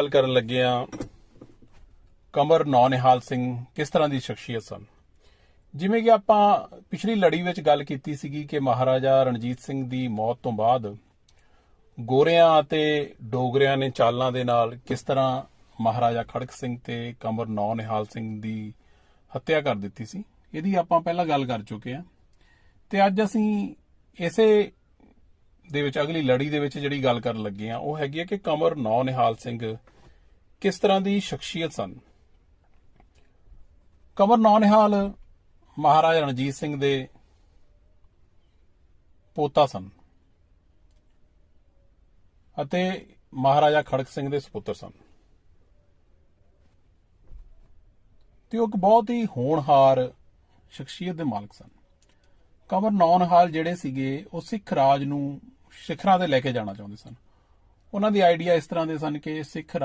ਗੱਲ ਕਰਨ ਲੱਗੇ ਆ ਕਮਰ ਨੌਨਿਹਾਲ ਸਿੰਘ, ਕਿਸ ਤਰ੍ਹਾਂ ਦੀ ਸ਼ਖਸੀਅਤ ਸਨ? ਜਿਵੇਂ ਕਿ ਆਪਾਂ ਪਿਛਲੀ ਲੜੀ ਵਿੱਚ ਗੱਲ ਕੀਤੀ ਸੀਗੀ ਕਿ ਮਹਾਰਾਜਾ ਰਣਜੀਤ ਸਿੰਘ ਦੀ ਮੌਤ ਤੋਂ ਬਾਅਦ ਗੋਰਿਆਂ ਅਤੇ ਡੋਗਰਿਆਂ ਨੇ ਚਾਲਾਂ ਦੇ ਨਾਲ ਕਿਸ ਤਰ੍ਹਾਂ ਮਹਾਰਾਜਾ ਖੜਕ ਸਿੰਘ ਤੇ ਕਮਰ ਨੌਨਿਹਾਲ ਸਿੰਘ ਦੀ ਹੱਤਿਆ ਕਰ ਦਿੱਤੀ ਸੀ? ਇਹਦੀ ਆਪਾਂ ਪਹਿਲਾਂ ਗੱਲ ਕਰ ਚੁੱਕੇ ਹਾਂ। ਤੇ ਅੱਜ ਅਸੀਂ ਇਸੇ ਦੇ ਵਿੱਚ ਅਗਲੀ ਲੜੀ ਦੇ ਵਿੱਚ ਜਿਹੜੀ ਗੱਲ ਕਰਨ ਲੱਗੇ ਆ ਉਹ ਹੈਗੀ ਹੈ ਕਿ ਕਮਰ ਨੌ ਨਿਹਾਲ ਸਿੰਘ ਕਿਸ ਤਰ੍ਹਾਂ ਦੀ ਸ਼ਖਸੀਅਤ ਸਨ? ਕਮਰ ਨੌ ਨਿਹਾਲ ਮਹਾਰਾਜਾ ਰਣਜੀਤ ਸਿੰਘ ਦੇ ਪੋਤਾ ਸਨ ਅਤੇ ਮਹਾਰਾਜਾ ਖੜਕ ਸਿੰਘ ਦੇ ਸੁਪੁੱਤਰ ਸਨ। ਤੇ ਉਹ ਇੱਕ ਬਹੁਤ ਹੀ ਹੋਣਹਾਰ ਸ਼ਖਸੀਅਤ ਦੇ ਮਾਲਕ ਸਨ। ਕਮਰ ਨੌਨਹਾਲ ਜਿਹੜੇ ਸੀਗੇ, ਉਹ ਸਿੱਖ ਰਾਜ ਨੂੰ ਸਿਖਰਾਂ ਤੇ ਲੈ ਕੇ ਜਾਣਾ ਚਾਹੁੰਦੇ ਸਨ। ਉਹਨਾਂ ਦੀ ਆਈਡੀਆ ਇਸ ਤਰ੍ਹਾਂ ਦੇ ਸਨ ਕਿ ਸਿੱਖ